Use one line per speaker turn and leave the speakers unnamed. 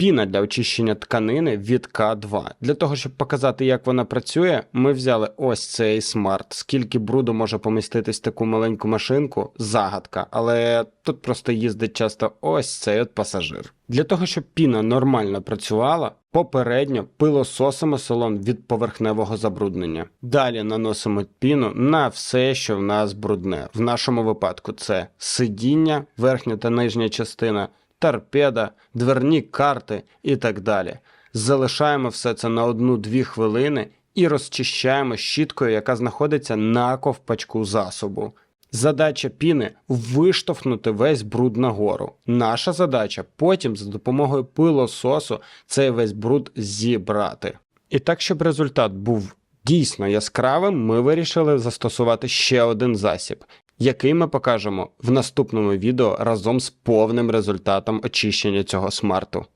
Піна для очищення тканини від К2. Для того, щоб показати, як вона працює, ми взяли ось цей смарт. Скільки бруду може поміститись в таку маленьку машинку, загадка, але тут просто їздить часто ось цей от пасажир. Для того, щоб піна нормально працювала, попередньо пилососимо салон від поверхневого забруднення. Далі наносимо піну на все, що в нас брудне. В нашому випадку це сидіння, верхня та нижня частина, торпеда, дверні карти і так далі. Залишаємо все це на 1-2 хвилини і розчищаємо щіткою, яка знаходиться на ковпачку засобу. Задача піни виштовхнути весь бруд нагору. Наша задача потім за допомогою пилососу цей весь бруд зібрати. І так, щоб результат був дійсно яскравим, ми вирішили застосувати ще один засіб, який ми покажемо в наступному відео разом з повним результатом очищення цього смарту.